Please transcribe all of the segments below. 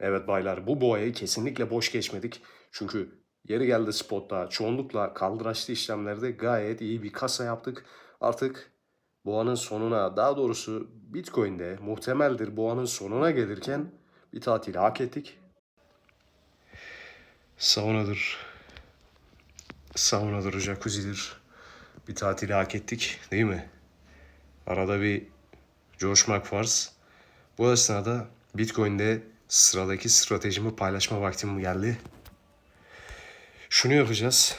Evet baylar bu boğayı kesinlikle boş geçmedik. Çünkü yeri geldi spotta çoğunlukla kaldıraçlı işlemlerde gayet iyi bir kasa yaptık. Artık boğanın sonuna daha doğrusu Bitcoin'de muhtemeldir boğanın sonuna gelirken bir tatili hak ettik. Saunadır. Saunadır, jacuzzidir. Bir tatili hak ettik değil mi? Arada bir coşmak farz. Bu esnada Bitcoin'de sıradaki stratejimi paylaşma vaktim geldi. Şunu yapacağız.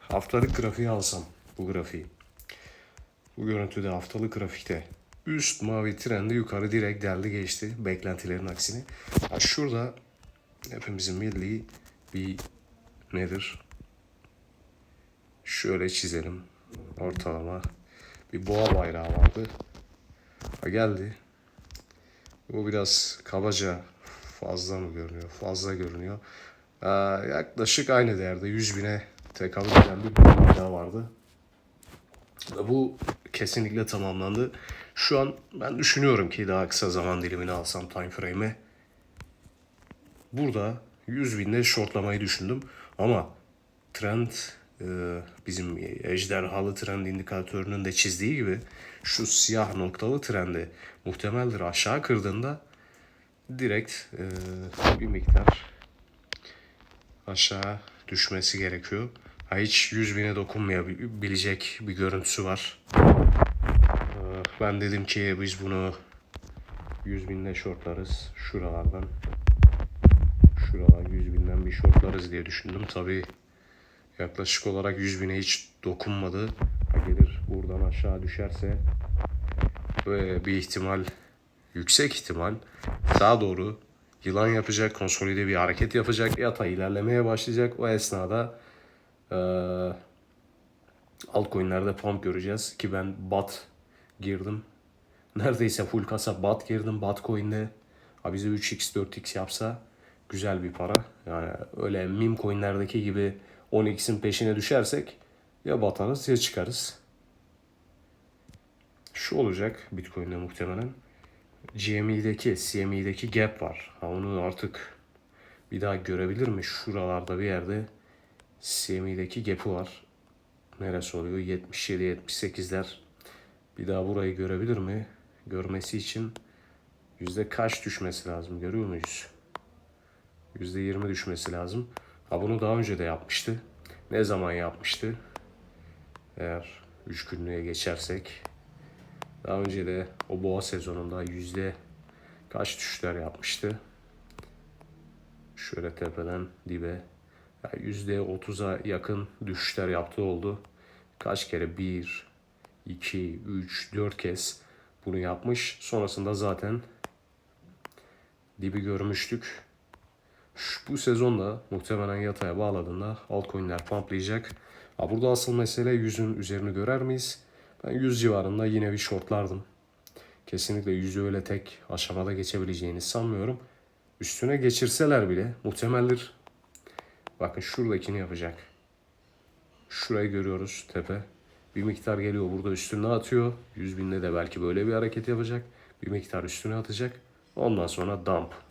Haftalık grafiği alsam bu grafiği. Bu görüntüde haftalık grafikte üst mavi trendi yukarı direkt deldi geçti beklentilerin aksine. Ha şurada hepimizin bildiği bir nedir? Şöyle çizelim. Ortalama bir boğa bayrağı vardı. Ha geldi. Bu biraz kabaca fazla mı görünüyor? Fazla görünüyor. Ee, yaklaşık aynı değerde 100 bine tekabül eden bir boğa bayrağı vardı. Bu kesinlikle tamamlandı. Şu an ben düşünüyorum ki daha kısa zaman dilimini alsam time frame'e. Burada 100 binde shortlamayı düşündüm. Ama trend e, bizim ejderhalı trend indikatörünün de çizdiği gibi şu siyah noktalı trendi muhtemeldir aşağı kırdığında direkt e, bir miktar aşağı düşmesi gerekiyor. Ha, hiç 100 bine dokunmayabilecek bir görüntüsü var. Ee, Ben dedim ki biz bunu 100 binle shortlarız şuralardan. Şuralar 100 binden bir shortlarız diye düşündüm. Tabi yaklaşık olarak 100 bine hiç dokunmadı. Ha, Gelir buradan aşağı düşerse ve bir ihtimal yüksek ihtimal daha doğru yılan yapacak, konsolide bir hareket yapacak, yatay ilerlemeye başlayacak. O esnada eee altcoin'lerde pump göreceğiz ki ben BAT girdim. Neredeyse full kasa BAT girdim BAT coin'de. Ha bize 3x 4x yapsa güzel bir para. Yani öyle meme coin'lerdeki gibi 10x'in peşine düşersek ya batarız ya çıkarız. Şu olacak Bitcoin'de muhtemelen. GME'deki, CME'deki gap var. Ha onu artık bir daha görebilir mi? Şuralarda bir yerde CME'deki gap'ı var. Neresi oluyor? 77 78'ler. Bir daha burayı görebilir mi? Görmesi için yüzde kaç düşmesi lazım görüyor muyuz? Yüzde 20 düşmesi lazım. Ha bunu daha önce de yapmıştı. Ne zaman yapmıştı? Eğer 3 günlüğe geçersek daha önce de o boğa sezonunda yüzde kaç düşüşler yapmıştı? Şöyle tepeden dibe yani yüzde otuza yakın düşüşler yaptığı oldu. Kaç kere? Bir, iki, üç, dört kez bunu yapmış. Sonrasında zaten dibi görmüştük. Şu, bu sezonda muhtemelen yataya bağladığında altcoin'ler pumplayacak. Ha, burada asıl mesele yüzün üzerini görer miyiz? Ben 100 civarında yine bir shortlardım. Kesinlikle yüzü öyle tek aşamada geçebileceğini sanmıyorum. Üstüne geçirseler bile muhtemeldir. Bakın şuradakini yapacak. Şurayı görüyoruz tepe. Bir miktar geliyor burada üstüne atıyor. 100 binde de belki böyle bir hareket yapacak. Bir miktar üstüne atacak. Ondan sonra dump.